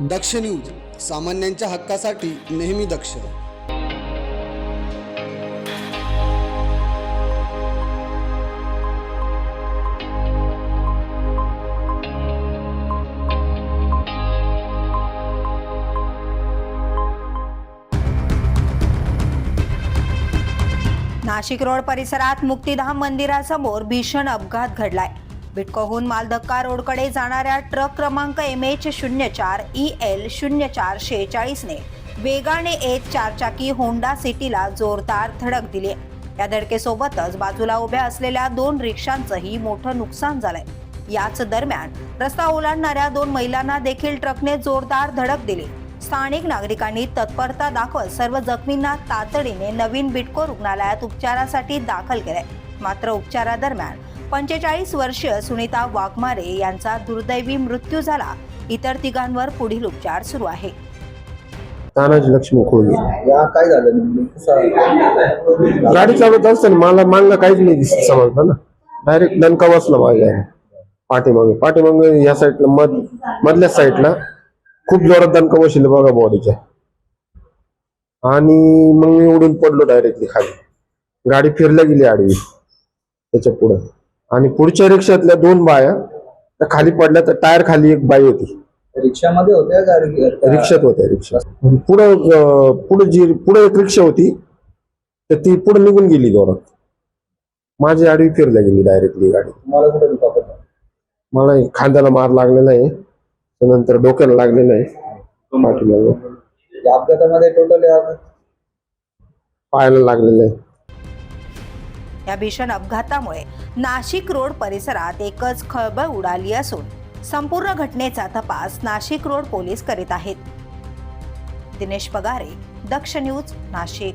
दक्ष news सामान्यांच्या हक्कासाठी नेहमी दक्ष. नाशिक रोड परिसरात मुक्तिधाम मंदिरासमोर भीषण अपघात घडलाय. बिटकोहून मालधक्का रोडकडे जाणाऱ्या ट्रक क्रमांक एम एच शून्य चार ई एल शून्य चार शेहेचाळीसने वेगाने येत चारचाकी होंडा सिटीला जोरदार धडक दिली. या धडकेसोबतच बाजूला उभ्या असलेल्या दोन रिक्षांचंही मोठं नुकसान झालंय. याच दरम्यान रस्ता ओलांडणाऱ्या दोन महिलांना देखील ट्रकने जोरदार धडक दिली. स्थानिक नागरिकांनी तत्परता दाखवत सर्व जखमींना तातडीने नवीन बिटको रुग्णालयात उपचारासाठी दाखल केले मात्र उपचारादरम्यान पंचेचाळीस वर्षीय सुनीता वाघमारे यांचा दुर्दैवी मृत्यू झाला. इतर तिघांवर पुढील उपचार सुरू आहे. तानाजी लक्ष्मी खोळगे या काय झालं नेमकं? कसं गाडी चालवत असताना मला मागणं काहीच नाही दिसत समजलं ना. डायरेक्ट दणका बसला माझ्या पाठीमागे पाठीमागे या साईडला मध मधल्या साईडला खूप जोरात दणका बसले बघा बॉडीच्या आणि मग मी उडून पडलो डायरेक्टली खाली. गाडी फिरल्या गेली आडवी. त्याच्या पुढं. आणि पुढच्या रिक्षातल्या दोन बाया त्या खाली पडल्या तर टायर खाली एक बाई होती. रिक्षामध्ये होत्या गाडी रिक्षात होत्या रिक्षा पुढं अं, पुढं जी पुढं एक रिक्षा होती तर ती पुढे निघून गेली जोरात. माझी आडवी फिरल्या गेली डायरेक्टली गाडी. तुम्हाला कुठे दुखापत? मला एक खांद्याला मार लागलेला आहे त्यानंतर डोक्याला लागलेला आहे या अपघातामध्ये टोटल पायाला लागलेलं आहे या भीषण अपघातामुळे नाशिक रोड परिसरात एकच खळबळ उडाली असून संपूर्ण घटनेचा तपास नाशिक रोड पोलीस करीत आहेत. दिनेश पगारे दक्ष न्यूज नाशिक.